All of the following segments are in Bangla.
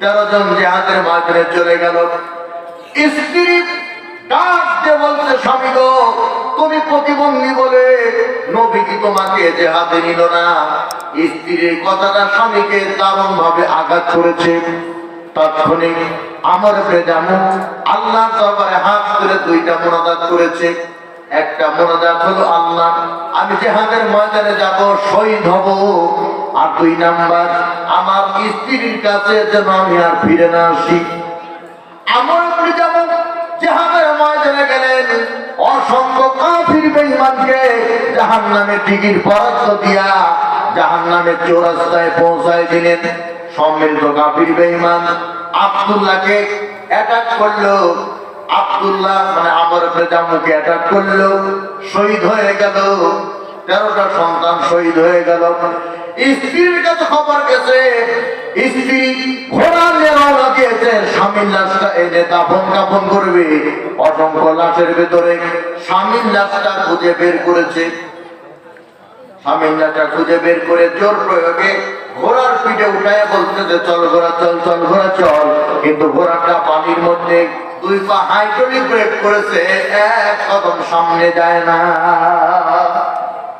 তেরো জন জেহাদের মাঝে চলে গেল। স্ত্রী ডাক দিয়ে স্বামী গো, তুমি প্রতিবন্ধী বলে নবী তোমাকে জেহাদে নিল না। স্ত্রীর কথাটা স্বামীকে দারুণ ভাবে আঘাত করেছে। তাৎক্ষণিক আমার বেজামু আল্লাহ হাত ধরে দুইটা মোনাজাত করেছে। একটা মোনাজাত হলো, আল্লাহ, আমি জেহাদের ময়দানে যাব, শহীদ হব। আর দুই নাম্বার, আমার স্ত্রীর কাছে যেন আমি আর ফিরে না আসি। আমার উপরে যেমন নামে পৌঁছায় দিলেন। কাফির করল। আব্দুল্লাহ মানে আমার উপরে জামুকে অ্যাটাক করল। শহীদ হয়ে গেল। তেরোটা সন্তান শহীদ হয়ে গেল। স্ত্রীর কাছে খবর গেছে, স্ত্রী ঘোড়া নেওয়া গিয়েছে স্বামীর লাশটা এনে দাফন কাফন করবে। অসংখ্য লাশের ভেতরে স্বামীর লাশটা খুঁজে বের করেছে। স্বামীর লাশটা খুঁজে বের করে জোর প্রয়োগে ঘোড়ার পিঠে উঠায় বলছে যে, চল ঘোড়া, চল চল, ঘোড়া, চল। কিন্তু ঘোড়াটা পানির মধ্যে দুই পা হাইড্রোলিক ব্রেক করেছে, এক কদম সামনে যায় না।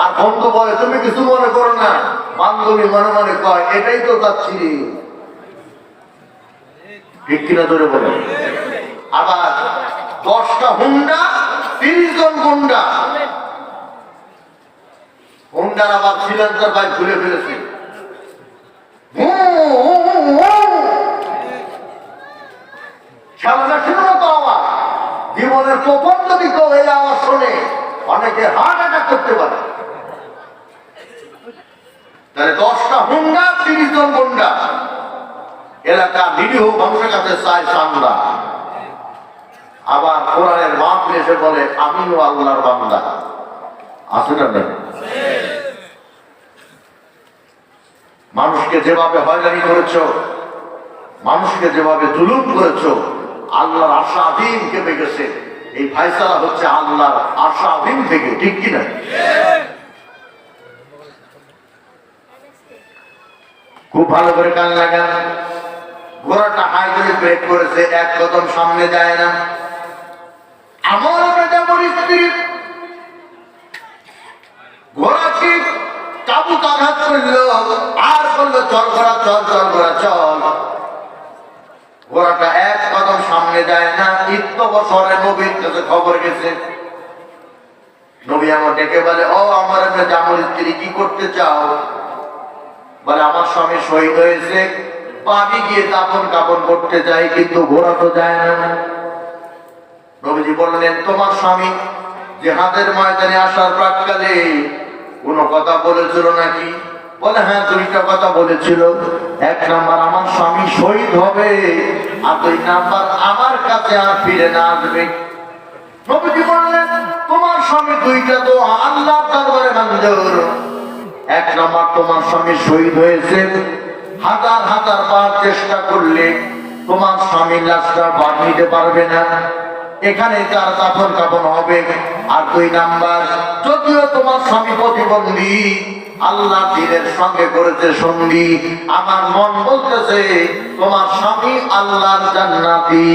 আর বন্ধু বলে, তুমি কিছু মনে করো না। বান্ধবী মনে মনে কয়, এটাই তো চাচ্ছি। ঠিক ধরে বলে। আবার দশটা হুন্ডা, তিরিশ জন গুন্ডা। হুন্ডার আবার সিলেন্সার বাইক খুলে ফেলেছে। জীবনের প্রথম যদি কেউ এই আওয়াজ। শোনে। অনেকে হার্ট অ্যাটাক করতে পারে। তাহলে দশটা হুন্ডা, তিরিশ জন গুন্ডা। এলাকা নিরীহ মানুষের কাছে চায় চান্দা আবার কোরআনের মাপ এসে বলে, আমিও আল্লাহর বান্দা। আছে না মানুষকে যেভাবে হয়রানি করেছ, মানুষকে যেভাবে জুলুম করেছ, আল্লাহর আশা কেঁপে গেছে। এই ফাইসালা হচ্ছে আল্লাহর আশা থেকে, ঠিক কিনা? খুব ভালো করে কান লাগান। ঘোড়াটা হাই করে ব্রেক করেছে, এক কদম সামনে যায় না। আমার আঘাত করল, আর চল ঘোড়া, চল চল, ঘোড়া, চল। ঘোড়াটা এক কদম সামনে যায় না। ইত্য বছরে নবীর কাছে খবর গেছে। নবী আমার ডেকে বলে, ও আমার জামুর স্ত্রী, কি করতে চাও? বলে, আমার স্বামী শহীদ হয়েছে। পানি গিয়ে দাপন কাপন করতে যাই, কিন্তু ঘোড়া তো যায় না। নবীজি বললেন, তোমার স্বামী যে হাতের ময়দানে আসার প্রাককালে কোনো কথা বলেছিল নাকি? বলে হ্যাঁ দুইটা কথা বলেছিল। এক নাম্বার, আমার স্বামী শহীদ হবে, আর দুই নাম্বার, আমার কাছে আর ফিরে না আসবে। নবীজি বললেন, তোমার স্বামী দুইটা তো আল্লাহ দরবারে মঞ্জুর। এক নাম্বার তোমার স্বামী শহীদ হয়েছে। হাজার হাজার বার চেষ্টা করলে তোমার স্বামীর লাশটা বার নিতে পারবে না। এখানে তার দাফন কাপন হবে। আর দুই নাম্বার, যদিও তোমার স্বামী প্রতিবন্ধী, আল্লাহ দিনের সঙ্গে করেছে সঙ্গী আমার মন বলতেছে, তোমার স্বামী আল্লাহর জান্নাতি।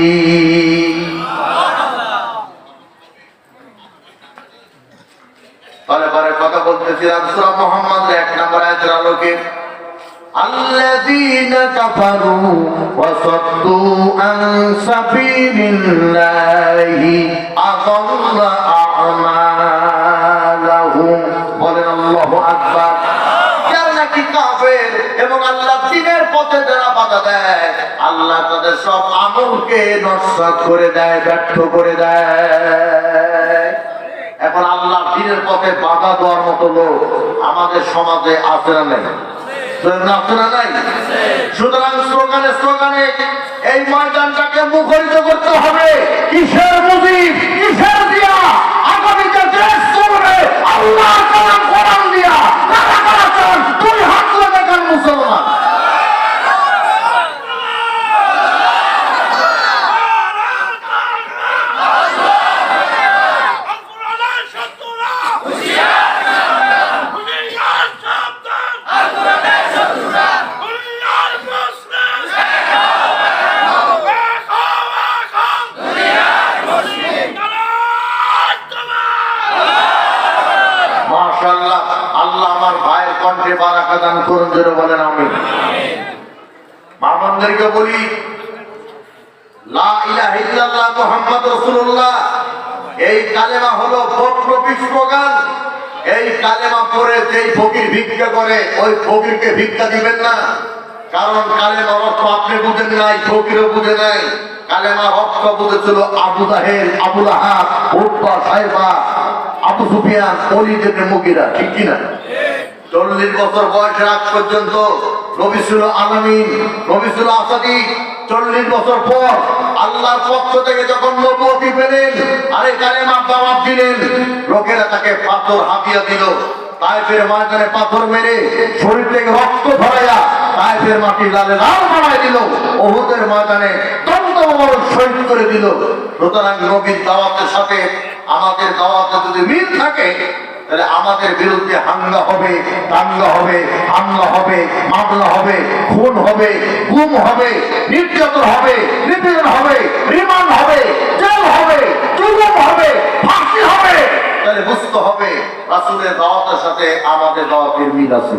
পরে পরে কথা বলতেছিলাম সুরা মোহাম্মদ এক নম্বর আয়াতের আলোকে الذين كفروا وصدوا عن سبيل الله أضل أعمالهم বলেন আল্লাহ আকবার যারা নাকি কাফের এবং আল্লাহ দিনের পথে যারা বাধা দেয় আল্লাহ তাদের সব আমলকে নস্বাত করে দেয় ব্যর্থ করে দেয় এখন আল্লাহ দিনের পথে বাধা দেওয়ার মতো লোক আমাদের সমাজে আছে না নেই? সুতরাং এই ময়দানটাকে মুখরিত করতে হবে। কিসের মুজিব কিসের দিয়া আগামীতে দেশ চলবে আল্লাহ কালাম কোরআন দিয়া কারা কারা চান তুই হাত তুলে দেখান মুসলমান আকুরালের শত্রুরা হুঁশিয়ার সাবধান হুঁশিয়ার মুসলিম এক হও, এক হও। দালাল, দালাল। মাশাআল্লাহ আল্লাহ আমার ভাইয়ের কণ্ঠে বারাকা দান করুন জোরে বলেন আমি মামনদেরকে বলি লা ইলাহা ইল্লাল্লাহ রাসূলুল্লাহ এই কালেমা হলো বক্রবি স্লোগান এই কালেমা পড়ে যেই ফকির ভিক্ষা করে, ওই ফকিরকে ভিক্ষা দিবেন না। কারণ কালেমার অর্থ আপনি বুঝেন নাই, ফকিরও বুঝে নাই। কালেমার অর্থ বুঝেছিল আবু জাহেল, আবু লাহাব উৎপা সাহেবা আবু সুফিয়ান অলিদের মুগিরা, ঠিক কিনা? চল্লিশ বছর বয়সের আগ পর্যন্ত নবী ছিল আলামিন, নবী ছিল আসাদি। চল্লিশ বছর পর আল্লাহর পক্ষ থেকে যখন নবুয়তি পেলেন, আরে কালেমা দাওয়াত দিলেন, লোকেরা তাকে পাথর হাতিয়া দিল। তাইফের ময়দানে পাথর মেরে শরীর থেকে রক্ত ধরাইয়া তাইফের মাটি লালে লাল বানাই দিল। ওহুদের ময়দানে দন্ত শহীদ করে দিল। সুতরাং নবীর দাওয়াতের সাথে আমাদের দাওয়াতে যদি মিল থাকে তাহলে আমাদের বিরুদ্ধে হামলা হবে, দাঙ্গা হবে, হামলা হবে, মামলা হবে, খুন হবে, গুম হবে, নির্যাতন হবে, নিপীড়ন হবে, রিমান্ড হবে, জেল হবে, জুলুম হবে, ফাঁসি হবে। তাহলে বুঝতে হবে, রাসূলের দাওয়াতের সাথে আমাদের দাওয়াতের মিল আছে।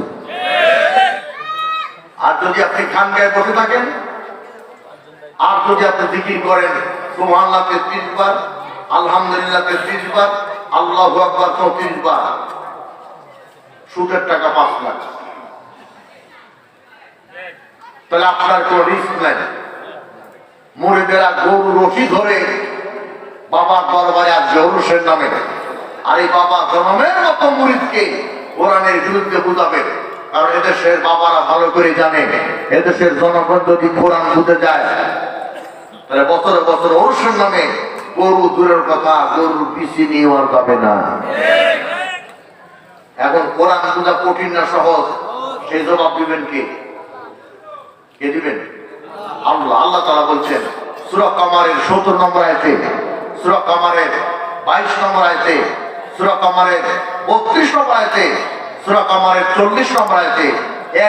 আর যদি আপনি খান গায়ে বসে থাকেন, আর যদি আপনি জিকির করেন বার আলহামদুলিল্লাহ আল্লাহ চৌত্রিশ বার। সুদের টাকা পাঁচ লাখ। তাহলে আপনার কোন রিস্ক নাই। মুড়িদেরা গরু রশি ধরে বাবার দরবারে আর জরুসের নামে। আর এই বাবা জনমের মতো মুড়িদকে কোরআনের বিরুদ্ধে বুঝাবে। কারণ এদেশের বাবারা ভালো করে জানে, এদেশের জনগণ যদি কোরআন বুঝে যায়, তাহলে বছরে বছরে অনুষ্ঠান নামে গরু দূরের কথা গরুর পিসি নিয়ে যাবে না। এখন কোরআন বোঝা কঠিন না সহজ, সেই জবাব দিবেন কে? কে দিবেন? আল্লাহ আল্লাহ তারা বলছেন, সুরা কামারের সত্তর নম্বর আয়তে, সুরা কামারের বাইশ নম্বর আয়তে, সুরা কামারের বত্রিশ নম্বর আয়তে, সুরা কামারের চল্লিশ নম্বর আয়তে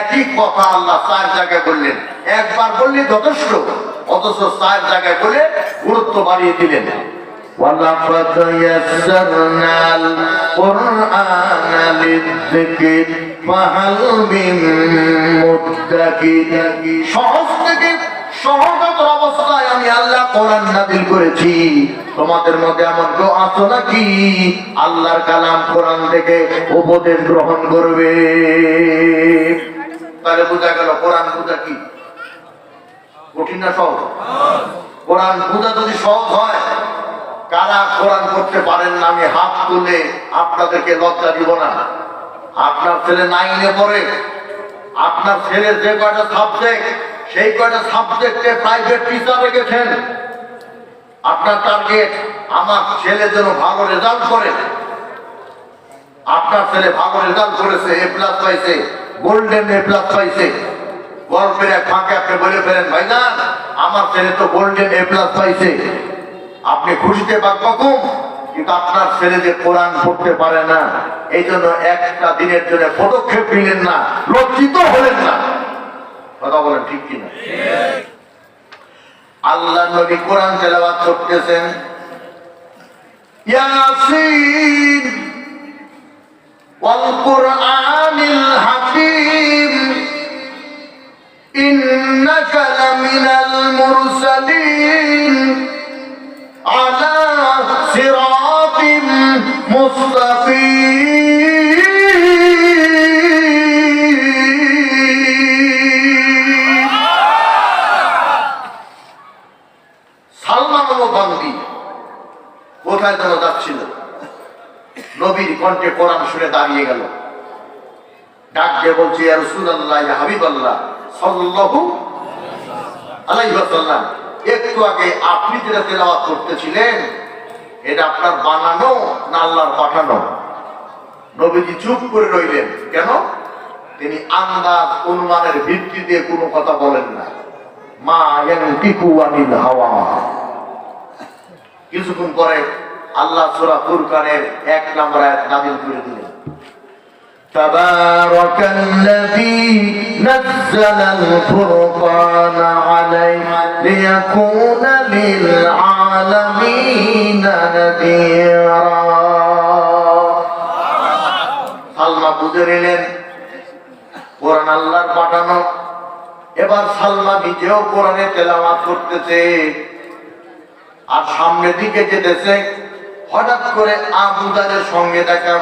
একই কথা আল্লাহ চার জায়গায় বললেন। একবার বললে যথেষ্ট, অথচ চার জায়গায় বলে গুরুত্ব বাড়িয়ে দিলেন ولقد يسرنا القرآن للذكر فهل من مدكر সহজ থেকে সহজতর অবস্থায় আমি আল্লাহ কোরআন নাদিল করেছি তোমাদের মধ্যে এমন কেউ আছো নাকি আল্লাহর কালাম কোরআন থেকে উপদেশ গ্রহণ করবে তাহলে বোঝা গেল কোরআন বোঝা কি কঠিন না সহজ কোরআন বোঝা যদি সহজ হয়, কারা কোরআন করতে পারেন না, আমি হাত তুলে আপনাদেরকে লজ্জা দিব না। আপনার ছেলে নাইনে পড়ে, আপনার ছেলে যে কয়টা সাবজেক্ট সেই কয়টা সাবজেক্টে প্রাইভেট টিচার রেখেছেন? আপনার টার্গেট আমার ছেলে যেন ভালো রেজাল্ট করে। আপনার ছেলে ভালো রেজাল্ট করেছে এ প্লাস পাইছে গোল্ডেন এ প্লাস পাইছে। গল্পের এক ফাঁকে আপনি বলে ফেলেন, ভাই না, আমার ছেলে তো গোল্ডেন এ প্লাস পাইছে। আপনি খুশিতে কিন্তু আপনার ছেলে যে কোরআন পড়তে পারে না এই জন্য একটা দিনের জন্য পদক্ষেপ নিলেন না, লজ্জিত হলেন না। কথা বলেন ঠিক কিনা? আল্লাহ নবী কোরআন তেলাওয়াত করতেছেন, ইয়াসিন ওয়াল কুরআনিল হাকিম। إنك لمن المرسلين على صراط مستقيم সালমান ও বান্দি কোথায় যেন যাচ্ছিল নবীর কণ্ঠে কোরআন শুনে দাঁড়িয়ে গেল ডাক দিয়ে বলছে ইয়া রাসূলুল্লাহ ইয়া হাবিবাল্লাহ সাল্লাল্লাহু আলাইহি ওয়াসাল্লাম। একটু আগে আপনি যেটা তেলাওয়াত করতেছিলেন, এটা আপনার বানানো না আল্লাহর পাঠানো? নবীজি চুপ করে রইলেন। কেন? তিনি আন্দাজ অনুমানের ভিত্তি দিয়ে কোনো কথা বলেন না। মা ইয়ানতিকু আনিল হাওয়া। কিছুক্ষণ পরে আল্লাহ সূরা ফুরকানের এক নম্বর আয়াত নাযিল করে দিলেন। تبارك الذي نزل الفرقان عليه ليكون للعالمين نذيرا সালমা বুঝে নিলেন কোরআন আল্লাহর পাঠানো এবার সালমা নিজেও কোরআনে তেলাওয়াত করতেছে আর সামনের দিকে যেতেছে হঠাৎ করে আবু জাহেলের সঙ্গে দেখাম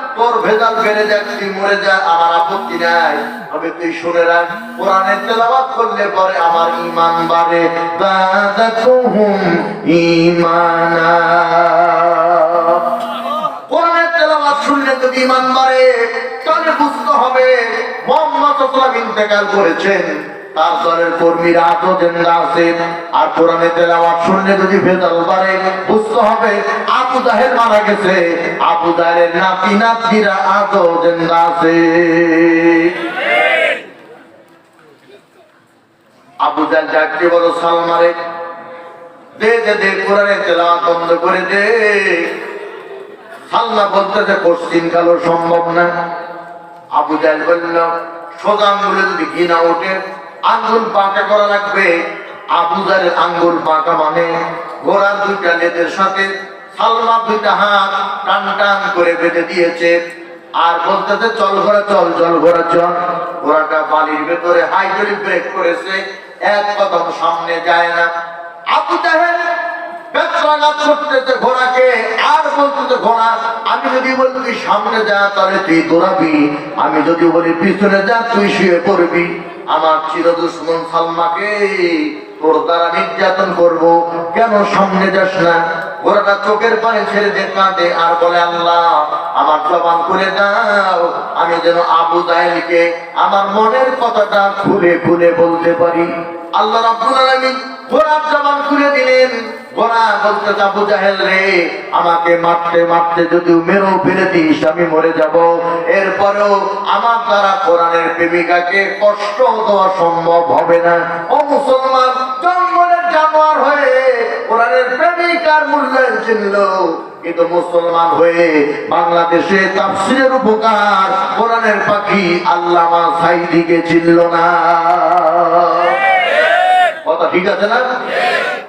তোর ভেজাল বেড়ে যাক তুই মরে যা, আমার আপত্তি নাই। তবে তুই শুনে রাখ, কোরআনের তেলাওয়াত করলে পরে আমার ঈমান বাড়ে। দাদাতুহুম ঈমানা। শুনলে যদি ঈমান বাড়ে, তাহলে বুঝতে হবে, মোহাম্মদ ইন্তেকাল করেছেন। তার দলের কর্মীরা আজও জেন্দা আছে। আর কোরআনে তেলাওয়াত শুনলে যদি ভেজাল বাড়ে, বুঝতে হবে আবু জাহেল মারা গেছে। আবু জাহেলের নাতি নাতিরা আজও জেন্দা আছে। আবু জাহেল ডাকতে বলো সালমারে দে দে দে, কোরআনে তেলাওয়াত বন্ধ করে দে। সালমা বলতেছে পশ্চিম কালো সম্ভব না। আবু জাহেল বলল, সোজা আঙ্গুলে যদি ঘি না ওঠে আঙ্গুল পাকা করা লাগবে। আবু জাহেলের আঙ্গুল পাকা মানে ঘোড়ার দুইটা লেজের সাথে সালমা দুইটা হাত টান টান করে বেঁধে দিয়েছে। আর বলতেছে, চল ঘোড়া, চল চল ঘোড়া, চল। ঘোড়াটা বালির ভেতরে হাইড্রোলিক ব্রেক করেছে। এক কদম সামনে যায় না। আবু জাহেল করতেছে ঘোড়াকে। আর বলতেছে, ঘোড়া, আমি যদি বলি তুই সামনে যা, তাহলে তুই দৌড়াবি। আমি যদি বলি পিছনে যা, তুই শুয়ে পড়বি। আমার চির দুশ্মন সালমাকে তোর দ্বারা নির্যাতন করব। কেন সামনে যাস না? ঘোড়াটা চোখের পানি ছেড়ে যে কাঁদে আর বলে, আল্লাহ, আমার জবান খুলে দাও। আমি যেন আবু জাহেলকে আমার মনের কথাটা খুলে খুলে বলতে পারি। আল্লাহ রাব্বুল আলামিন ঘোড়ার জবান খুলে দিলেন। ঘোড়া বলতে আবু জাহেল রে। আমাকে মারতে মারতে যদি মেরো ফেলে দিস, আমি মরে যাব। এরপরেও আমার দ্বারা কোরআনের প্রেমিকাকে কষ্ট দেওয়া সম্ভব হবে না। ও মুসলমান হয়ে বাংলাদেশে তাফসিরের উপকার কোরআনের পাখি আল্লামা সাইদিকে চিনল না। কথা ঠিক আছে না?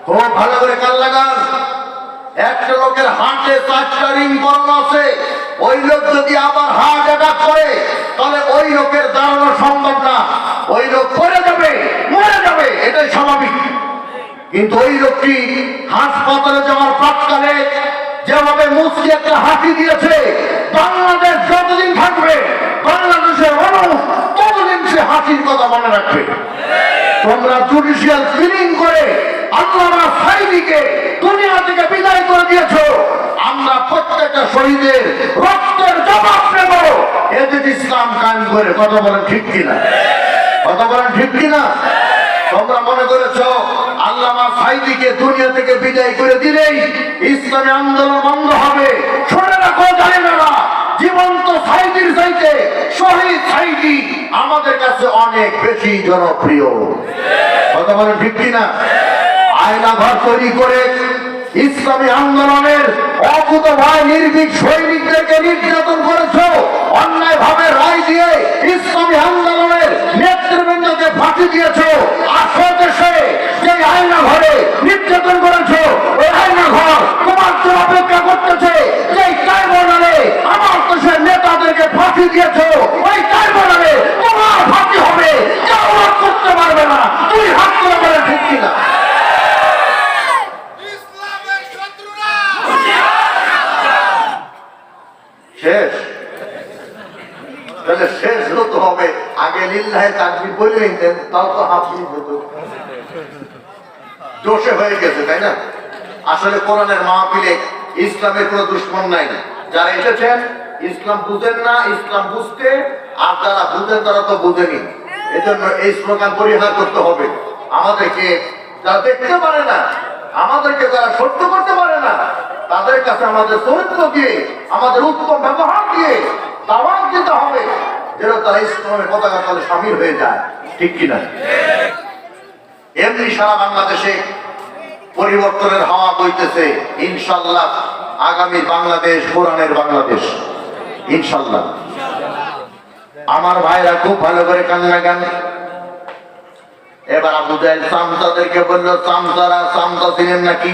খুব ভালো করে কান লাগান। একটা লোকের হার্টে চারটা রিং পরানো আছে। ওই লোক যদি আবার হার্ট অ্যাটাক করে, তাহলে ওই লোকের দাঁড়ানো সম্ভব না। ওই লোক পড়ে যাবে, মরে যাবে, এটাই স্বাভাবিক। কিন্তু ওই লোকটি হাসপাতালে যাওয়ার প্রাককালে যেভাবে মুসকি একটা হাসি দিয়েছে, বাংলাদেশ যতদিন থাকবে, বাংলাদেশের মানুষ ততদিন সে হাসির কথা মনে রাখবে। তোমরা জুডিশিয়াল ক্লিনিং করে আল্লামা সাইদিকে দুনিয়া থেকে বিদায় করে দিয়েছ। আমরা প্রত্যেকটা শহীদের রক্তের জবাব নেব। এদের ইসলাম কায়েম করে, কথা বলেন ঠিক কিনা? কথা বলেন ঠিক কিনা? তোমরা মনে করেছ, আল্লামা সাইদিকে দুনিয়া থেকে বিদায় করে দিলেই ইসলামী আন্দোলন বন্ধ হবে। শুনে রাখো সাইদির চাইতে শহীদ আমাদের কাছে অনেক বেশি জনপ্রিয়। কিনা? আয়না ঘর তৈরি করে ইসলামী আন্দোলনের অকুত ভাই নির্ভীক সৈনিকদেরকে নির্যাতন করেছ অন্যায় ভাবে রায় দিয়ে ইসলামী আন্দোলনের নেতৃবৃন্দকে ফাঁসি দিয়েছ। আসো দেশে যে আয়না ঘরে নির্যাতন করেছ ওই আয়না ঘর তোমার জন্য অপেক্ষা করতেছে। যে ট্রাইব্যুনালে আমার দেশের নেতাদেরকে ফাঁসি দিয়েছ ওই ট্রাইব্যুনালে তোমার ফাঁসি হবে। কেউ রোধ করতে পারবে না। তুই হাত করে বলে ঠিক কিনা। শেষ। তাহলে শেষ হতে ইসলাম বুঝতে, আর যারা বুঝেন তারা তো বুঝেনি। এজন্য এই স্লোগান পরিহার করতে হবে। আমাদেরকে যারা দেখতে পারে না, আমাদেরকে যারা সহ্য করতে পারে না, তাদের কাছে আমাদের চরিত্র দিয়ে, আমাদের উত্তম ব্যবহার দিয়ে দাওয়াত দিতে হবে। যেন তারা ইসলামের পতাকা তলে সামিল হয়ে যায়। ঠিক কিনা? এমনি সারা বাংলাদেশে পরিবর্তনের হাওয়া বইতেছে, ইনশাল্লাহ আগামী বাংলাদেশ, কোরআনের বাংলাদেশ। ইনশাল্লাহ। আমার ভাইরা খুব ভালো করে কান্না গান। এবার আবু জাহেল সামসাদেরকে বলল সামসারা সামসা ছিলেন নাকি?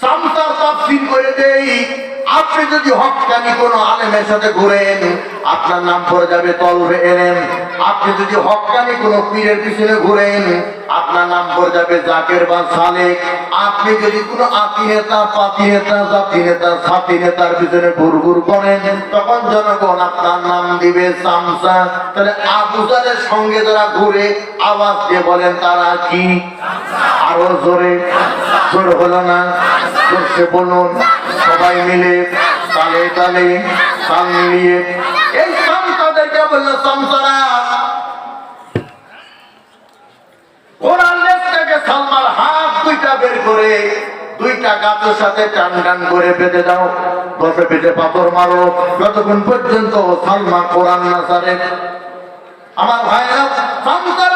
সামসার তাফসীর করে দেই। আপনি যদি হকানি কোন আলেমের সাথে ঘুরেন, আপনার নাম পড়ে যাবে তলবে এলেম। আপনি যদি হকানি কোন পীরের পিছনে ঘুরেন, আপনার নাম পড়ে যাবে জাকের বা সালেক। আপনি যদি কোন আতি নেতা পাতি নেতা জাতি নেতা সাথী নেতার পিছনে ঘুরঘুর করেন, তখন জনগণ আপনার নাম দিবে সামসা। তাহলে আবু সঙ্গে যারা ঘুরে আওয়াজ দিয়ে বলেন, তারা কি? আরও জোরে। জোর হলো না? জোরসে বলুন। সবাই মিলে তালে তালে তাল মিলিয়ে এই সামসাদেরকে বলল সামসারা দুইটা সাথে টান করে বেঁধে দাও। পাথর মারো। যতক্ষণ পর্যন্ত আমার ভাইরা সামসারা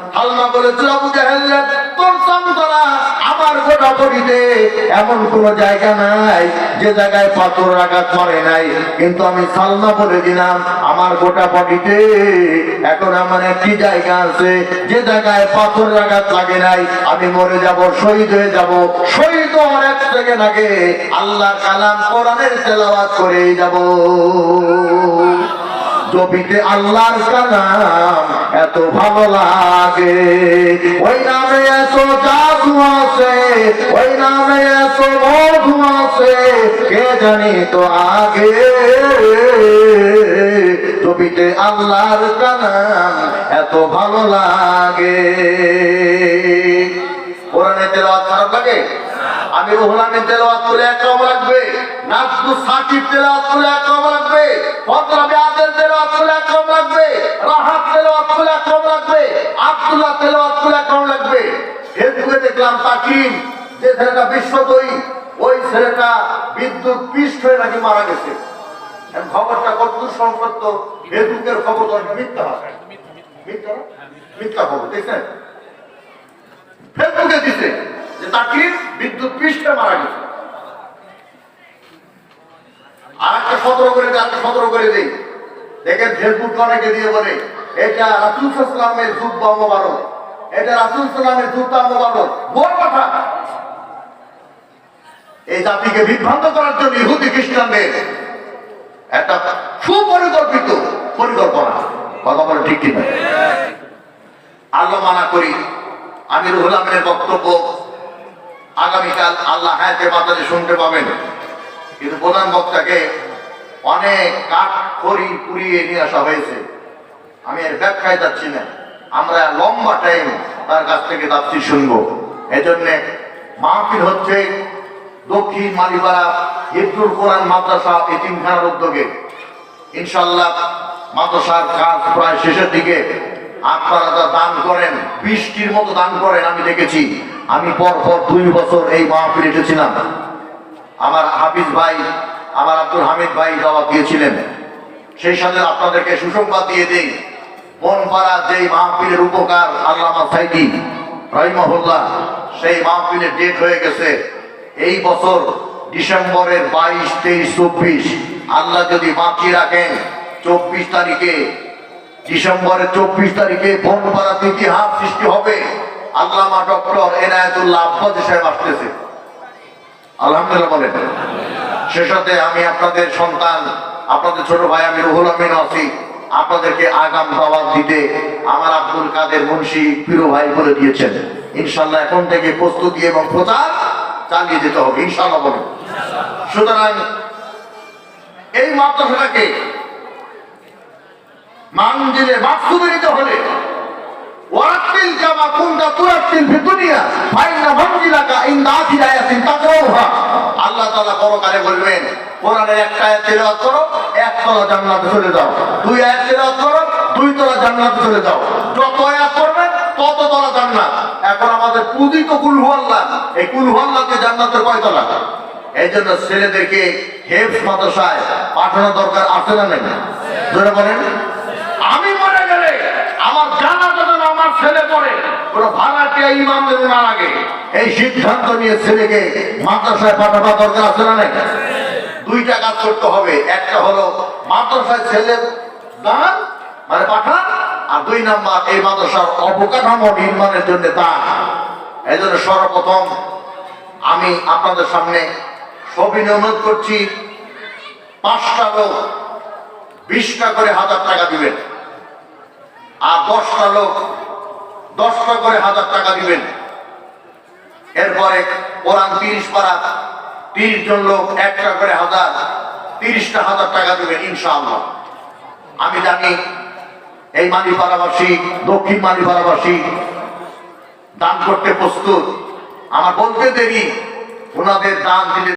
হালমা বলেছিল আবু জাহেল আমার গোটা বডিতে। এমন কোন জায়গা নাই যে জায়গায় পাথর আঘাত মারে নাই। কিন্তু আমি সালমা বলে দিলাম, আমার গোটা বডিতে। এখন আমার একটি জায়গা আছে, যে জায়গায় পাথর আঘাত লাগে নাই। আমি মরে যাব, শহীদ হয়ে যাব। শহীদ হওয়ার এক সেকেন্ড আগে আল্লাহ কালাম কোরআনের তেলাওয়াত করেই যাব। জমিতে আল্লাহর কালাম এত ভালো লাগে। ওই নামে এত জাদু আছে, ওই নামে এত মধু আছে, কে জানি তো আগে? ছবিতে আল্লাহর কালাম এত ভালো লাগে। কোরআনে তেলাওয়াত খারাপ লাগে? আমি রোহলানের তেলাওয়াত করে একরকম লাগবে। নাজদু সাকিব তেলাওয়াত করে একরকম লাগবে ফতরাবি আদের তেলাওয়াত করে একরকম লাগবে রাহাত তেলাওয়াত করে একরকম লাগবে আব্দুল্লাহ তেলাওয়াত করে একরকম লাগবে। ফেসবুকে দেখলাম তাকিম যে ছেলেটা বিশ্বজয়ী ওই ছেলেটা বিদ্যুৎ হয়ে নাকি মারা গেছে। খবরটা কতদূর ফেসবুকের খবর তো মিথ্যা মিথ্যা না? মিথ্যা খবর দেখছেন? ফেসবুকে দিছে যে বিদ্যুৎ পৃষ্ঠে মারা গেছে। আর একটা সতেরো করে দেয়, আরেকটা সতেরো করে দেই দেখেন ফেসবুক অনেকে দিয়ে বলে এটা রাসুল মোবারক। এটা রাসুল মোবারক। বড় কথা। এই জাতিকে বিভ্রান্ত করার জন্য ইহুদি খ্রিস্টানদের একটা সুপরিকল্পিত পরিকল্পনা। কথা বলে ঠিক কিনা? আল্লাহ মানা করি। আমি রুহুল আমিনের বক্তব্য আগামীকাল আল্লাহ মাতালে শুনতে পাবেন। কিন্তু প্রধান বক্তাকে অনেক কাঠ খড়ি পুড়িয়ে নিয়ে আসা হয়েছে। আমি এর ব্যাখ্যায় যাচ্ছি না। আমরা লম্বা টাইম তার কাছ থেকে যাচ্ছি শুনব। এজন্য মাহফিল হচ্ছে দক্ষিণ মালিপাড়া হিফজুল কোরআন মাদ্রাসা এতিমখানার উদ্যোগে। ইনশাল্লাহ মাদ্রাসার কাজ প্রায় শেষের দিকে। আপনারা যা দান করেন, বৃষ্টির মতো দান করেন আমি দেখেছি। আমি পর পর দুই বছর এই মাহফিল এসেছিলাম। আমার হাফিজ ভাই, আমার আব্দুল হামিদ ভাই দাওয়াত দিয়েছিলেন। সেই সাথে আপনাদেরকে সুসংবাদ দিয়ে দিই। মনপাড়া যেই মাহফিলের উপকার আল্লামা সাইদি রহিমহুল্লাহ, সেই মাহফিলের ডেট হয়ে গেছে। এই বছর ডিসেম্বরের বাইশ, তেইশ, চব্বিশ, আল্লাহ যদি বাঁচিয়ে রাখেন, চব্বিশ তারিখে, ডিসেম্বরের চব্বিশ তারিখে বনপাড়াতে ইতিহাস সৃষ্টি হবে। আল্লামা ডক্টর এনায়তুল্লাহ আব্বাস সাহেব আসতেছে। আলহামদুলিল্লাহ বলেন। সে আমি আপনাদের সন্তান, আপনাদের ছোট ভাই আমি রুহুল আমিন আছি। আপনাদেরকে আগাম দাওয়াত দিতে আমার আব্দুল কাদের মুন্সি প্রিয় ভাই বলে দিয়েছেন। ইনশাল্লাহ এখন থেকে প্রস্তুতি এবং প্রচার চালিয়ে যেতে হবে। ইনশাল্লাহ বলেন। সুতরাং এই মাদ্রাসাটাকে মানজিলে মাকসুদে নিতে হলে ওয়ারাত্তিল কামা কুনতা তুরাত্তিল ফি দুনিয়া, ফাইন্না মানজিলাকা ইনদা আল্লাহ তাআলা পরকালে বলবেন, কোরআনের আয়াত তেলাওয়াত করো, এক তলা জান্নাতে চলে যাও। দুই আয়াত তেলাওয়াত করো, দুই তলা জান্নাতে চলে যাও। যত আয়াত করবে তত তলা জান্নাত। এখন আমাদের পূজিত কুল হুয়াল্লাহ এই কুল হুয়াল্লাহকে জান্নাতের কয় তলা? এই জন্য ছেলেদেরকে হেফ মাদ্রাসায় পাঠানো দরকার আছে না নাই? ধরে বলেন আমি মরে গেলে আমার জানা যেন আমার ছেলে পড়ে কোনো ভাড়াটিয়া ইমাম যেন না লাগে এই সিদ্ধান্ত নিয়ে ছেলেকে মাদ্রাসায় পাঠাবার দরকার আছে না নাই? দুইটা কাজ করতে হবে। একটা হলো মাদ্রাসায় ছেলে দান মানে পাঠান, আর দুই নাম্বার, এই মাদ্রাসার অবকাঠামো নির্মাণের জন্য দান। এই জন্য সর্বপ্রথম আমি আপনাদের সামনে সবিন অনুরোধ করছি, পাঁচটা লোক, বিশটা করে হাজার টাকা দিবেন। আর দশটা লোক দশটা করে হাজার টাকা দিবেন। এরপরে কোরআন তিরিশ পারা, তিরিশ জন লোক একটা করে হাজার, তিরিশটা হাজার টাকা দিবেন ইনশাআল্লাহ। আমি জানি এই মালিপাড়াবাসী দক্ষিণ মালিপাড়াবাসী দান করতে প্রস্তুত। আমার বলতে দেরি, ওনাদের দান দিলে